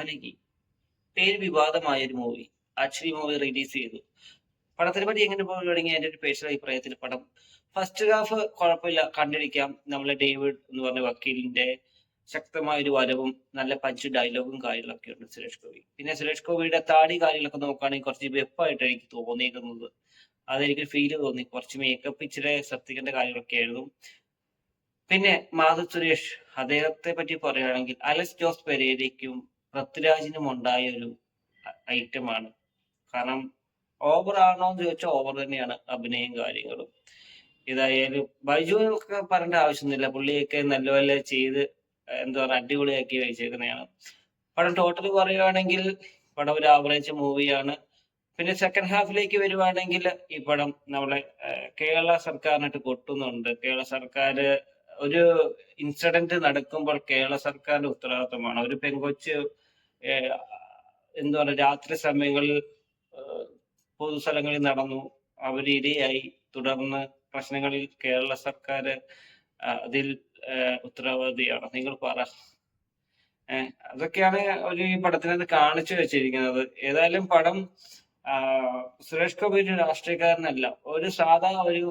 അല്ലെങ്കിൽ പേര് വിവാദമായ ഒരു മൂവി ആക്ച്വലി മൂവി റിലീസ് ചെയ്തു. പടത്തിനെ പറ്റി എങ്ങനെ പോവുകയാണെങ്കിൽ എന്റെ ഒരു പേഴ്സണൽ അഭിപ്രായത്തിൽ പടം ഫസ്റ്റ് ഹാഫ് കുഴപ്പമില്ല. കണ്ടിരിക്കാം. നമ്മളെ ഡേവിഡ് എന്ന് പറഞ്ഞ വക്കീലിന്റെ ശക്തമായ ഒരു വരവും നല്ല പഞ്ച് ഡയലോഗും കാര്യങ്ങളൊക്കെ ഉണ്ട് സുരേഷ് ഗോപി. പിന്നെ സുരേഷ് ഗോപിയുടെ താടി കാര്യങ്ങളൊക്കെ നോക്കുകയാണെങ്കിൽ കുറച്ച് വെപ്പായിട്ട് എനിക്ക് തോന്നിയിരുന്നത്. അതെനിക്ക് ഫീൽ തോന്നി. കുറച്ച് മേക്കപ്പ് ഇച്ചിരി ശ്രദ്ധിക്കേണ്ട കാര്യങ്ങളൊക്കെ ആയിരുന്നു. പിന്നെ മാധവ് സുരേഷ് അദ്ദേഹത്തെ പറ്റി പറയുകയാണെങ്കിൽ അലക്സ് ജോസ് പെരേരയ്ക്കും പൃഥ്വിരാജിനും ഉണ്ടായ ഒരു ഐറ്റമാണ് കാരണം ഓവർ ആണോ എന്ന് ചോദിച്ചാൽ ഓവർ തന്നെയാണ് അഭിനയം കാര്യങ്ങളും. ഇതായാലും ബൈജു ഒക്കെ പറയേണ്ട ആവശ്യമൊന്നുമില്ല. പുള്ളിയൊക്കെ നല്ലപോലെ ചെയ്ത് എന്താ പറയുക അടിപൊളിയാക്കി വെച്ചേക്കുന്നതാണ് പടം ടോട്ടൽ പറയുകയാണെങ്കിൽ പടം ഒരു ആവറേജ് മൂവിയാണ് പിന്നെ സെക്കൻഡ് ഹാഫിലേക്ക് വരുവാണെങ്കിൽ ഈ പടം നമ്മളെ കേരള സർക്കാരിനായിട്ട് കൊട്ടുന്നുണ്ട് കേരള സർക്കാർ ഒരു ഇൻസിഡന്റ് നടക്കുമ്പോൾ കേരള സർക്കാരിന്റെ ഉത്തരവാദിത്തമാണ്. ഒരു പെങ്കൊച്ച് എന്താ പറയുക രാത്രി സമയങ്ങളിൽ പൊതുസ്ഥലങ്ങളിൽ നടന്നു. അവർ ഇരയായി. തുടർന്ന് പ്രശ്നങ്ങളിൽ കേരള സർക്കാർ അതിൽ ഉത്തരവാദിയാണ്. നിങ്ങൾ പറ. അതൊക്കെയാണ് ഒരു ഈ പടത്തിനകത്ത് കാണിച്ചു വെച്ചിരിക്കുന്നത്. ഏതായാലും പടം സുരേഷ് ഗോപി ഒരു രാഷ്ട്രീയക്കാരനല്ല. ഒരു സാധാ ഒരു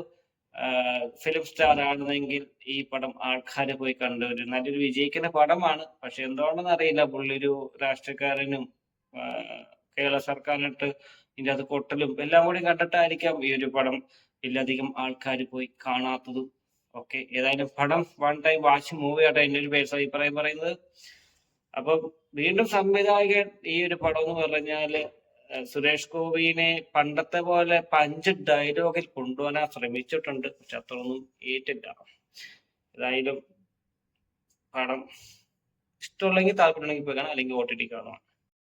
ഫിലിം സ്റ്റാർ ആണെന്നെങ്കിൽ ഈ പടം ആൾക്കാർ പോയി കണ്ട ഒരു നല്ലൊരു വിജയിക്കുന്ന പടമാണ്. പക്ഷെ എന്തുകൊണ്ടെന്ന് അറിയില്ല. പുള്ളി ഒരു രാഷ്ട്രീയക്കാരനും കേരള സർക്കാരിനിട്ട് ഇതിന്റെ അത് കൊട്ടലും എല്ലാം കൂടി കണ്ടിട്ടായിരിക്കാം ഈ ഒരു പടം ഇല്ലധികം ആൾക്കാർ പോയി കാണാത്തതും ഓക്കെ ഏതായാലും പടം വൺ ടൈം വാച്ച് മൂവി ആട്ടെ എന്റെ ഒരു പേഴ്സ് അഭിപ്രായം പറയുന്നത്. അപ്പൊ വീണ്ടും സംവിധായകൻ ഈ ഒരു പടം എന്ന് പറഞ്ഞാൽ ഏഹ് സുരേഷ് ഗോപിനെ പണ്ടത്തെ പോലെ പഞ്ച് ഡയലോഗിൽ കൊണ്ടുപോകാൻ ശ്രമിച്ചിട്ടുണ്ട്. പക്ഷെ അത്രയൊന്നും ഏറ്റില്ല. ഏതായാലും പടം ഇഷ്ടമുള്ളെങ്കിൽ താല്പര്യമുണ്ടെങ്കിൽ പോയി കാണാം. അല്ലെങ്കിൽ ഒ ടി ടി കാണാം.